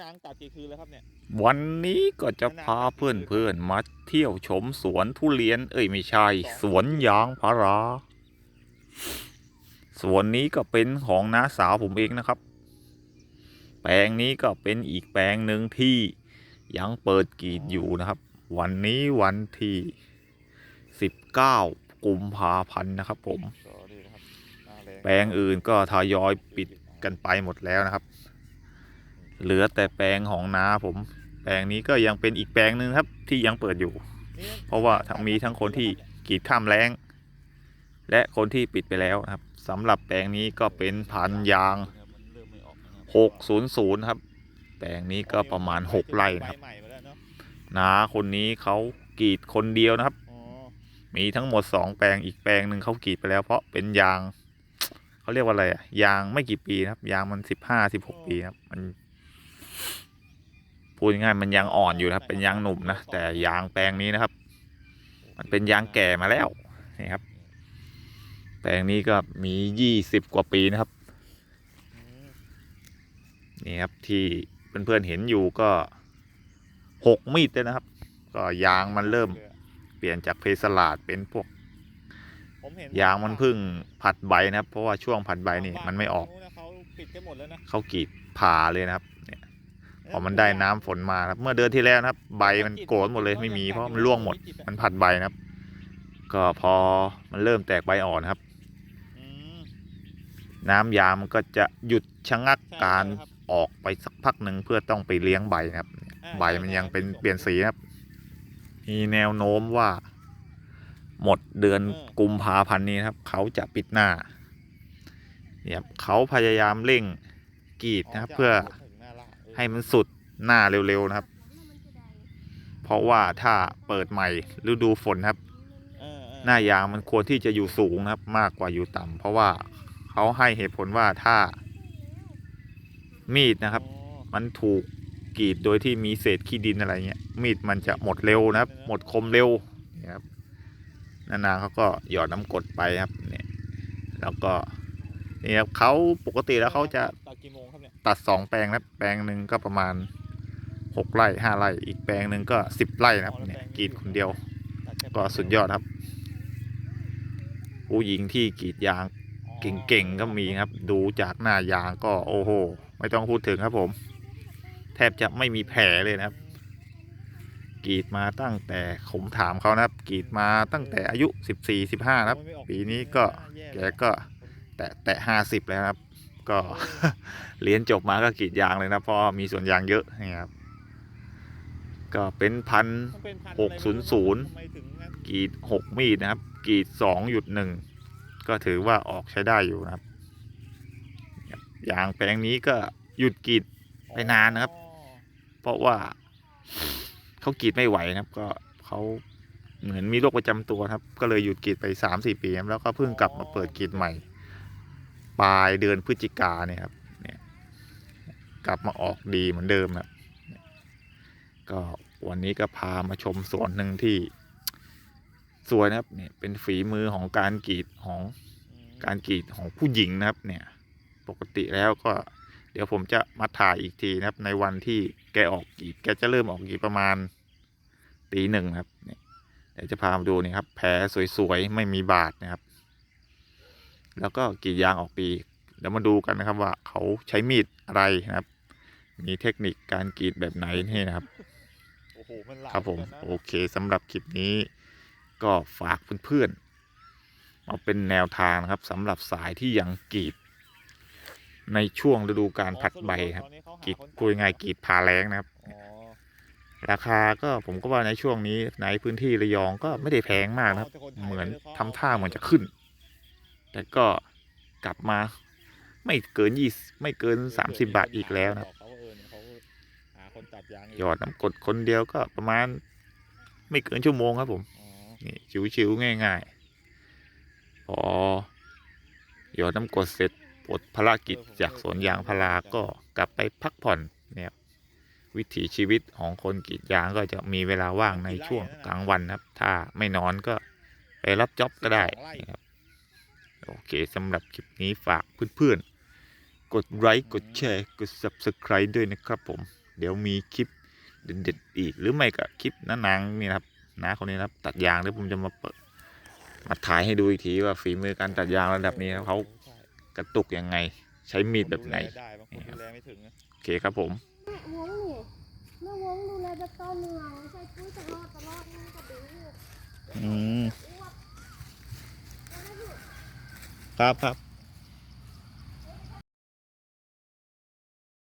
นางตัดกี่คืนแล้วครับเนี่ย วันนี้ก็จะพาเพื่อนๆมาเที่ยวชมสวนทุเรียน เอ้ยไม่ใช่ สวนยางพารา สวนนี้ก็เป็นของน้าสาวผมเองนะครับ แปลงนี้ก็เป็นอีกแปลงหนึ่งที่ยังเปิดกรีดอยู่นะครับ วันนี้วันที่19กุมภาพันธ์นะครับ ผมก็ดีนะครับหน้าแรงแปลงอื่นก็ทยอยปิดกันไปหมดแล้วนะครับ เหลือแต่แปลงของนาผม แปลงนี้ก็ยังเป็นอีกแปลงหนึ่งครับที่ยังเปิดอยู่ เพราะว่าทั้งมีทั้งคนที่กรีดข้ามแรงและคนที่ปิดไปแล้วนะครับสำหรับแปลงนี้ก็เป็นพันยางมันเริ่มไม่ออกนะครับ600 ครับ แปลงนี้ก็ประมาณ 6 ไร่นะครับนาคนนี้เขากรีดคนเดียวนะครับ มีทั้งหมด 2 แปลงอีกแปลงหนึ่งเขากรีดไปแล้ว เพราะเป็นยางเขาเรียกว่าอะไรอะยางไม่กี่ปีนะครับ ยางมันสิบห้าสิบหกปีครับมัน พูดง่ายๆมันยางอ่อนอยู่นะครับ เป็นยางหนุ่มนะแต่ยางแปลงนี้นะครับ มันเป็นยางแก่มาแล้วนี่ครับ แปลงนี้ก็มียี่สิบกว่าปีนะครับอืมนี่ครับที่เพื่อนๆเห็นอยู่ก็หกมีดเลยนะครับ ก็ยางมันเริ่มเปลี่ยนจากเพสลาดเป็นพวกผมเห็นยางมันเพึ่งผัดใบนะครับ เพราะว่าช่วงผัดใบนี่มันไม่ออกเขาปิดกันหมดแล้วนะเขากรีดผ่าเลยนะครับเนี่ย พอมันได้น้ำฝนมาครับเมื่อเดือนที่แล้วนะครับ ใบมันโกรธหมดเลยไม่มีเพราะมันร่วงหมด มันผัดใบนะครับ ก็พอมันเริ่มแตกใบอ่อนครับอืมน้ำยางมันก็จะหยุดชะงักใช่การใช่ครับออกไปสักพักหนึ่งเพื่อต้องไปเลี้ยงใบนะครับอ่าใบมันยังเป็นใช่เปลี่ยนสีนะครับ มีแนวโน้มว่า หมดเดือนกุมภาพันธ์นี้นะครับ เขาจะปิดหน้าเนี่ยครับเขาพยายามเร่งกรีดนะครับ เพื่อ ให้มันสุดหน้าเร็วๆนะครับ เพราะว่าถ้าเปิดใหม่ฤดูฝนครับเออเออหน้ายางมันควรที่จะอยู่สูงนะครับ มากกว่าอยู่ต่ำเพราะว่าเขาให้เหตุผลว่าถ้า มีดนะครับอ๋อมันถูกกรีดโดยที่มีเศษขี้ดินอะไรเงี้ยมีดมันจะหมดเร็วนะครับ หมดคมเร็วเนี่ยครับนานาเขาก็หยอดน้ำกรดไปครับเนี่ยแล้วก็นี่ครับเขาปกติแล้วเขาจะตัด กี่โมงครับเนี่ยตัดสองแปลงนะครับแปลงหนึ่งก็ประมาณหกไร่ห้าไร่อีกแปลงหนึ่งก็สิบไร่นะครับเนี่ยกรีดคนเดียวตัดแค่ก็สุดยอดครับ ผู้หญิงที่กรีดยางเก่งๆก็มีครับ ดูจากหน้ายางก็โอ้โห ไม่ต้องพูดถึงครับผม แทบจะไม่มีแผลเลยนะครับกรีดมาตั้งแต่ผมถามเขานะครับกรีดมาตั้งแต่อายุสิบสี่สิบห้าครับไม่ออปีนี้ก็แย่แกเลยก็แตะแตะห้าสิบแล้วนะครับ ก็เรียนจบมาก็กรีดยางเลยนะเพราะมีสวนยางเยอะนี่ครับ ก็เป็นพันหกศูนย์ศูนย์กรีดหกมีดนะครับกรีดสองหยุดหนึ่งก็ถือว่าออกใช้ได้อยู่นะครับยางแปลงนี้ก็หยุดกรีดไปนานนะครับ เพราะว่าเขากรีดไม่ไหวนะครับ ก็เขาเหมือนมีโรคประจำตัวครับ ก็เลยหยุดกรีดไปสามสี่ปีครับแล้วก็เพิ่งกลับมาเปิดกรีดใหม่ ปลายเดือนพฤศจิกาเนี่ยครับเนี่ยกลับมาออกดีเหมือนเดิมครับเนี่ยก็วันนี้ก็พามาชมสวนหนึ่งที่สวยนะครับเนี่ยเป็นฝีมือของการกรีดของอืมการกรีดของผู้หญิงนะครับ เนี่ย ปกติแล้วก็ เดี๋ยวผมจะมาถ่ายอีกทีนะครับ ในวันที่แกออกกรีดแกจะเริ่มออกกรีดประมาณตีหนึ่งครับเนี่ยเดี๋ยวจะพามาดูนี่ครับแผลสวยๆ ไม่มีบาดนะครับ แล้วก็กรีดยางออกปีเดี๋ยวมาดูกันนะครับว่าเขาใช้มีดอะไรนะครับ มีเทคนิคการกรีดแบบไหนนี่นะครับโอ้โหมันหลายครับผมเหอนกันนะโอเคสำหรับคลิปนี้ ก็ฝากเพื่อนๆเอาเป็นแนวทางนะครับสำหรับสายที่ยังกรีด ในช่วงฤดูการผัดใบครับตอนนี้เขาหากรีดคนตัดพูดง่ายๆกรีดพาแรงนะครับอ๋อราคาก็ผมก็ว่าในช่วงนี้ในพื้นที่ระยองก็ไม่ได้แพงมากนะครับแต่คไทยเหมือนขาทำท่าเหมือนจะขึ้น แต่ก็กลับมาไม่เกินยี่ไม่เกินสามสิบบาทอีกแล้วนะครับเขาเออเนี่ยเขาหาคนตัดยางหยอดน้ำกรดคนเดียวก็ประมาณ ไม่เกินชั่วโมงครับผมอ๋อนี่ชิวๆง่ายๆพอหยอดน้ำกรดเสร็จปลดภารกิจจากสวนยางพาราก็กลับไปพักผ่อนเนี่ยครับวิถีชีวิตของคนกรีดยางก็จะมีเวลาว่างในช่วงกลางวันนะครับ ถ้าไม่นอนก็ไปรับจ็อบก็ได้นะครับ โอเคสำหรับคลิปนี้ฝากเพื่อนๆ กดไลค์กดแชร์กด Subscribe ด้วยนะครับผม เดี๋ยวมีคลิปเด็ดๆอีก หรือไม่ก็คลิปน้านางนี่นะครับน้าคนนี้นะครับตัดยางเดี๋ยวผมจะมาเปิดมาถ่ายให้ดูอีกทีว่าฝีมือการตัดยางระดับนี้เขาใช่กระตุกยังไง ใช้มีดแบบไหนคดูแลได้บางคนดูแลไม่ถึงนะโอเคครับผม แม่วงนี่แม่วงดูแลแบบต่อเนื่องใช้ปุ๋ยตลอดตลอดนี่ก็ดี อืม อ้วกแล้วก็อยู่ ครับครับ